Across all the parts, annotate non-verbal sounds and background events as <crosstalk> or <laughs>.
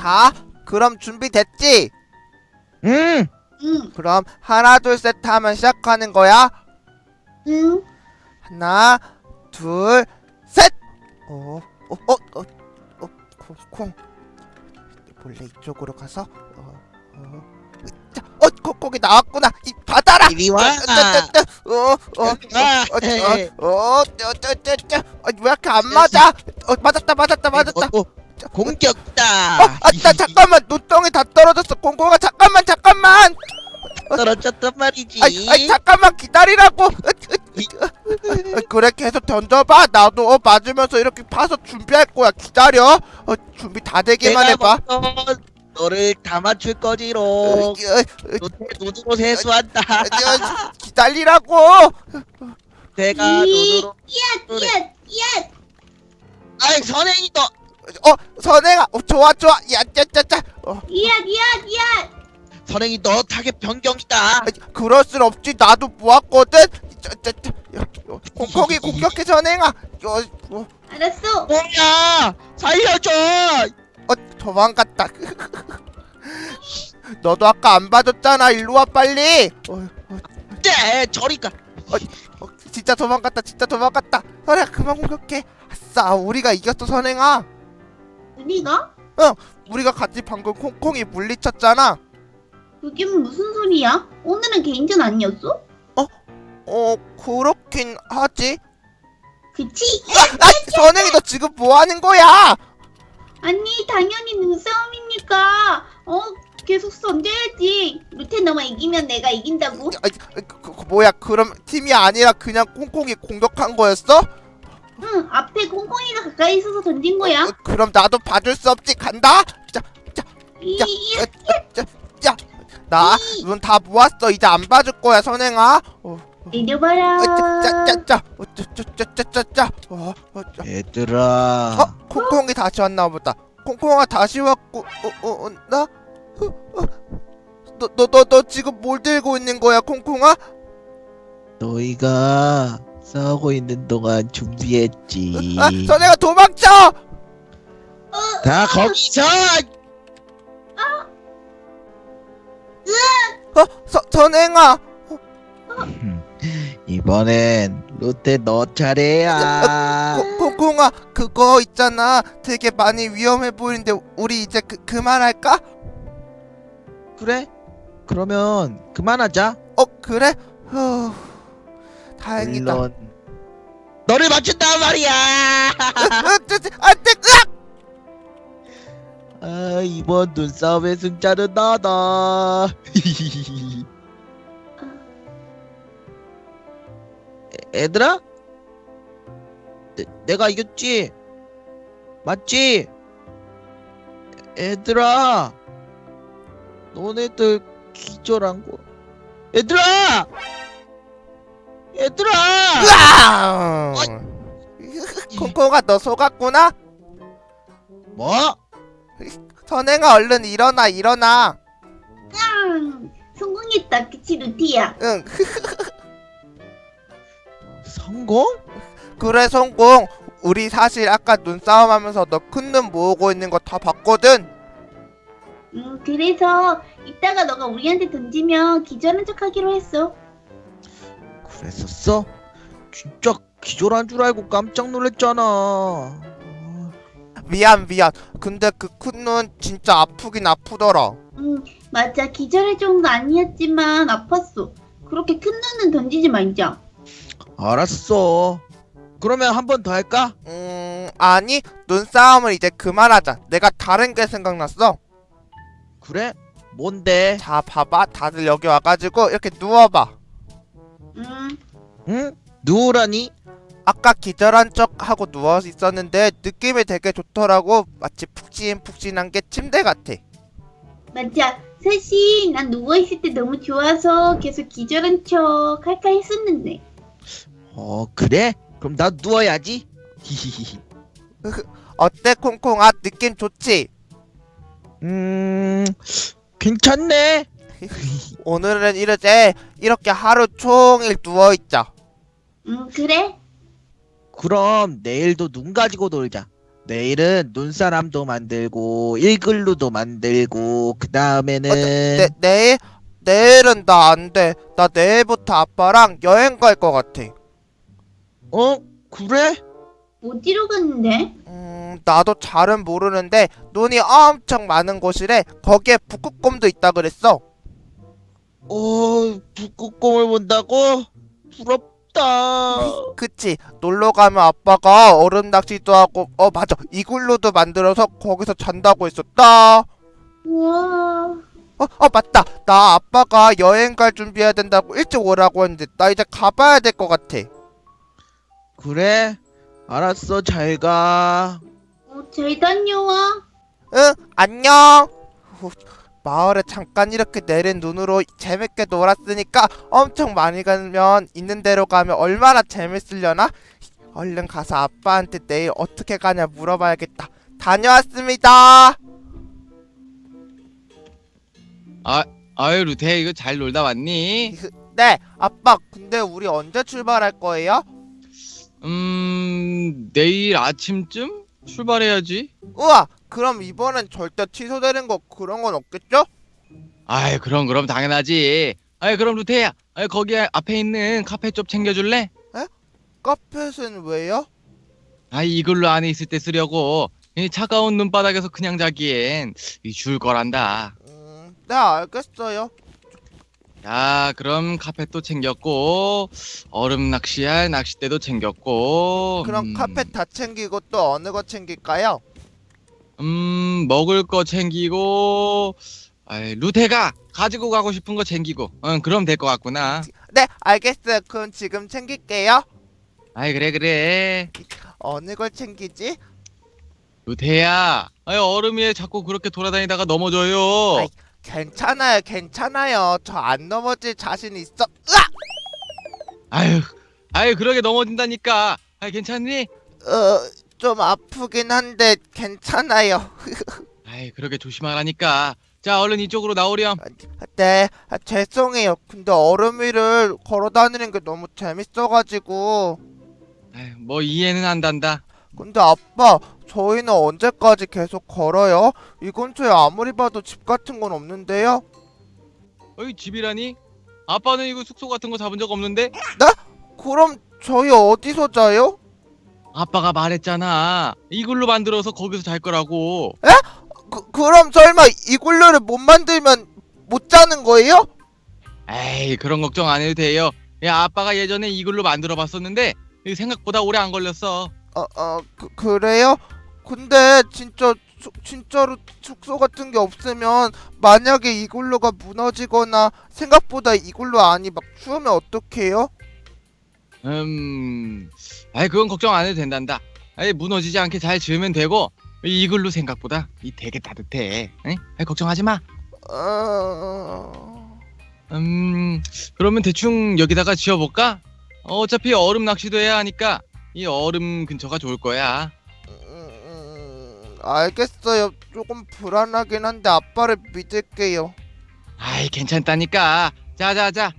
자, 그럼 준비됐지? 응. 응, 그럼 하나 둘 셋 하면 시작하는 거야. 응. 하나, 둘, 셋. 어, 어, 어, 어, 어, 콩, 콩. 몰래 이쪽으로 가서. 어, 어, 자, 어, 콩, 콩이 나왔구나. 이 받아라. 이리 와. 어, 어, 어, 아, 어, 어, 어, 저, 저, 저, 저, 어, 왜 이렇게 안 맞아? 어, 맞았다, 맞았다, 맞았다. 어, 어, 공격다. 어, 아따, 잠깐만, 눈덩이 다 떨어졌어. 공공아, 잠깐만, 잠깐만. 떨어졌단 말이지. 아이, 아이, 잠깐만 기다리라고. 어, 그래, 계속 던져봐. 나도 어, 맞으면서 이렇게 파서 준비할 거야. 기다려. 어, 준비 다 되기만 내가 해봐. 먼저 너를 다 맞출 어, 거지롱. 눈으로 세수한다. 어, 기다리라고. 내가 이- 눈으로. 야, 야, 야. 아이 선행이 너. 어, 선행아, 어, 좋아, 좋아. 야, 짜, 짜, 짜. 어, 야, 야, 야. 선행이 너 타겟 변경이다. 아, 그럴 순 없지. 나도 모았거든. 짜, 짜, 짜. 야, 어, 콩콩이 공격해, 선행아. 어, 어, 알았어. 뭐야? 살려줘. 어, 도망갔다. <laughs> 너도 아까 안 봐줬잖아. 일로 와 빨리. 어, 어, 네, 저리 가. 어, 진짜 도망갔다. 진짜 도망갔다. 선행아 그만 공격해. 아싸, 우리가 이겼어, 선행아. 우리가? 우리가 같이 방금 콩콩이 물리쳤잖아. 그게 무슨 소리야? 오늘은 개인전 아니었어? 어, 그렇긴 하지. 그치? 아, 선행이 너 지금 뭐 하는 거야? 아니, 당연히 눈싸움이니까. 어, 계속 던져야지. 루테 너만 이기면 내가 이긴다고. 아, 그, 그, 그 뭐야? 그럼 팀이 아니라 그냥 콩콩이 공격한 거였어? 응, 앞에 콩콩이가 가까이 있어서 던진 거야. 어, 그럼 나도 봐줄 수 없지. 간다. 자, 이, 야, 야, 자, 자, 나눈다 모았어. 이제 안 봐줄 거야, 선행아. 어, 내려봐라. 어, 자, 자, 자, 자, 어, 자, 자, 자, 자, 자, 자. 어, 어, 자. 얘들아. 어, 콩콩이 다시 왔나 보다. 콩콩아 다시 왔고, 어, 어, 어 나? 어, 어. 너, 너, 너, 너 지금 뭘 들고 있는 거야, 콩콩아? 너희가 싸우고 있는 동안 준비했지. 아, 선행아 도망쳐! 다 거기서 어, 서, 선행아. 이번엔 롯데 너 차례야. 콩- 콩콩아, 그거 있잖아. 되게 많이 위험해 보이는데 우리 이제 그 그만할까? 그래? 그러면 그만하자. 어, 그래? 후, 다행이다. 물론 너를 맞춘단 말이야. 으, 뜨, 뜨, 안 돼, 으악! 아 이번 눈싸움의 승자는 나다. 애- <laughs> 애들아? 내, 내가 이겼지? 맞지? 애들아 너네들 기절한 거 얘들아! 얘들아! 으악! 콩콩아, 너 속았구나? 뭐? 선행아, 얼른 일어나, 일어나. 응, 성공했다. 그치, 루티야? 응, <laughs> 성공? 그래, 성공. 우리 사실 아까 눈싸움 하면서 너 큰 눈 모으고 있는 거 다 봤거든? 응, 그래서 이따가 너가 우리한테 던지면 기절한 척 하기로 했어. 그랬었어? 진짜 기절한 줄 알고 깜짝 놀랐잖아. 미안, 미안. 근데 그 큰 눈 진짜 아프긴 아프더라. 응, 맞아. 기절할 정도 아니었지만 아팠어. 그렇게 큰 눈은 던지지 말자. 알았어. 그러면 한 번 더 할까? 음, 아니, 눈싸움을 이제 그만하자. 내가 다른 게 생각났어. 그래? 뭔데? 자, 봐봐. 다들 여기 와가지고 이렇게 누워봐. 응, 응? 누우라니? 아까 기절한 척 하고 누워 있었는데 느낌이 되게 좋더라고. 마치 푹신푹신한 게 침대 같아. 맞아. 사실 난 누워있을 때 너무 좋아서 계속 기절한 척 할까 했었는데. 어 그래? 그럼 나 누워야지. 히히히. <laughs> 어때, 콩콩아? 느낌 좋지? 음 괜찮네. <laughs> <laughs> 오늘은 이러제 이렇게 하루 종일 누워 있자. 응, 그래? 그럼 내일도 눈 가지고 놀자. 내일은 눈사람도 만들고 일글루도 만들고 그 다음에는 네, 내일 내일은 나 안 돼. 나 내일부터 아빠랑 여행 갈 것 같아. 어 그래? 어디로 갔는데? 음, 나도 잘은 모르는데 눈이 엄청 많은 곳이래. 거기에 북극곰도 있다 그랬어. 어 북극곰을 본다고? 부럽 다. 그치? 놀러 가면 아빠가 얼음 낚시도 하고, 어 맞아, 이글루도 만들어서 거기서 잔다고 했었다. 우와. 어, 어 맞다. 나 아빠가 여행 갈 준비해야 된다고 일찍 오라고 했는데 나 이제 가봐야 될 것 같아. 그래? 알았어 잘 가. 어, 잘 다녀와. 응, 안녕. 후, 마을에 잠깐 이렇게 내린 눈으로 재밌게 놀았으니까 엄청 많이 가면 있는 대로 가면 얼마나 재밌으려나? 얼른 가서 아빠한테 내일 어떻게 가냐 물어봐야겠다. 다녀왔습니다. 아유 루테 이거 잘 놀다 왔니? 네, 아빠. 근데 우리 언제 출발할 거예요? 음 내일 아침쯤 출발해야지. 우와, 그럼 이번엔 절대 취소되는 거 그런 건 없겠죠? 아이 그럼 그럼 당연하지. 아이 그럼 루테야, 아이 거기 앞에 있는 카페 좀 챙겨줄래? 카펫은 왜요? 아이 이걸로 안에 있을 때 쓰려고. 이 차가운 눈바닥에서 그냥 자기엔 이 줄 거란다. 음, 네, 알겠어요. 자 그럼 카펫도 챙겼고 얼음 낚시할 낚싯대도 챙겼고. 그럼 음, 카펫 다 챙기고 또 어느 거 챙길까요? 음 먹을 거 챙기고. 아이 루테가 가지고 가고 싶은 거 챙기고. 응 그럼 될 것 같구나. 네, 알겠어요. 그럼 지금 챙길게요. 아이 그래 그래. 어느 걸 챙기지? 루테야, 아이 얼음 위에 자꾸 그렇게 돌아다니다가 넘어져요. 아이. 괜찮아요, 괜찮아요. 저 안 넘어질 자신 있어. 으악! 아유, 아유 그러게 넘어진다니까. 아이 괜찮니? 어, 좀 아프긴 한데 괜찮아요. <laughs> 아이 그러게 조심하라니까. 자 얼른 이쪽으로 나오렴. 네, 아, 죄송해요. 근데 얼음 위를 걸어 다니는 게 너무 재밌어가지고. 아이, 뭐 이해는 한단다. 근데 아빠, 저희는 언제까지 계속 걸어요? 이 근처에 아무리 봐도 집 같은 건 없는데요? 어이 집이라니? 아빠는 이거 숙소 같은 거 잡은 적 없는데? 그럼 저희 어디서 자요? 아빠가 말했잖아. 이걸로 만들어서 거기서 잘 거라고. 그, 그럼 설마 이글루를 못 만들면 못 자는 거예요? 에이 그런 걱정 안 해도 돼요. 야 아빠가 예전에 이걸로 만들어 봤었는데 이거 생각보다 오래 안 걸렸어. 어, 어, 그, 그래요? 근데 진짜 수- 진짜로 숙소 같은 게 없으면 만약에 이글루가 무너지거나 생각보다 이글루 안이 막 추우면 어떡해요? 음, 아이 그건 걱정 안 해도 된단다. 아이 무너지지 않게 잘 지으면 되고 이걸로 생각보다 이 되게 따뜻해. 응? 아이 걱정하지 마. 어... 음, 그러면 대충 여기다가 지어볼까? 어, 어차피 얼음 낚시도 해야 하니까 이 얼음 근처가 좋을 거야. 음, 알겠어요. 조금 불안하긴 한데 아빠를 믿을게요. 아이 괜찮다니까. 자자자.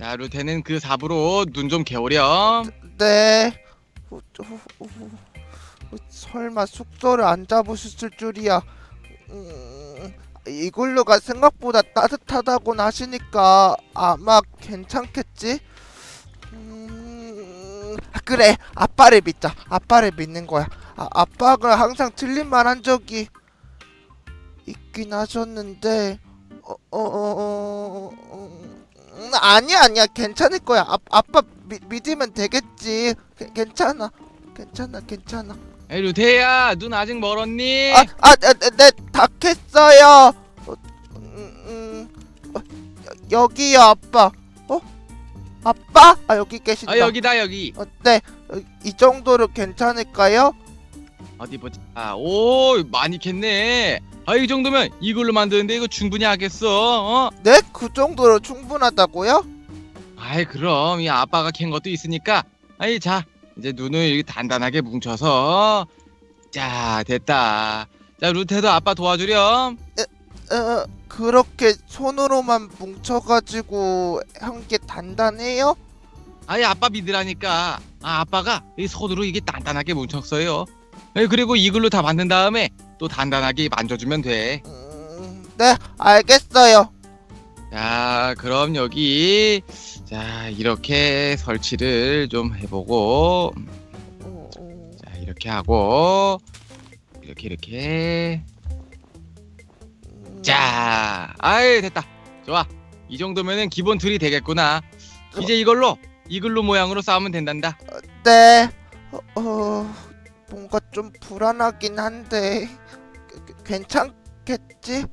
자 루테는 그 삽으로 눈 좀 개오렴. 네. 어, 어, 어, 어, 설마 숙소를 안 잡으셨을 줄이야. 음, 이글루가 생각보다 따뜻하다고는 하시니까 아마 괜찮겠지? 음, 그래, 아빠를 믿자. 아빠를 믿는 거야. 아, 아빠가 항상 틀린 말 한 적이 있긴 하셨는데, 어, 어, 어, 어, 어, 음, 아니야, 아니야. 괜찮을 거야. 아, 아빠 미, 믿으면 되겠지. 게- 괜찮아. 괜찮아, 괜찮아. 에이 루테야 눈 아직 멀었니? 아, 아, 네, 네, 네. 어, 음, 음, 어, 여, 여기요, 아빠. 어? 아빠? 아, 여기 계신다. 아 여기다 여기. 어, 네, 어, 이 정도로 괜찮을까요? 어디 보자. 아, 오 많이 캤네. 아 이 정도면 이걸로 만드는데 이거 충분히 하겠어. 어? 네, 그 정도로 충분하다고요? 아이 그럼 이 아빠가 캔 것도 있으니까. 아이 자 이제 눈을 이렇게 단단하게 뭉쳐서 자 됐다. 자 루테도 아빠 도와주렴. 어, 그렇게 손으로만 뭉쳐가지고 한 게 단단해요? 아예 아빠 믿으라니까. 아 아빠가 이 손으로 이게 단단하게 뭉쳤어요. 예, 그리고 이글루 다 만든 다음에 또 단단하게 만져주면 돼. 음, 네, 알겠어요. 자, 그럼 여기 자 이렇게 설치를 좀 해보고 음, 자 이렇게 하고 이렇게 이렇게 음, 자, 아이 됐다. 좋아. 이 정도면은 기본 틀이 되겠구나. 이제 이걸로 이글루 모양으로 쌓으면 된단다. 네. 어, 어, 뭔가 좀 불안하긴 한데 <laughs> 괜찮겠지?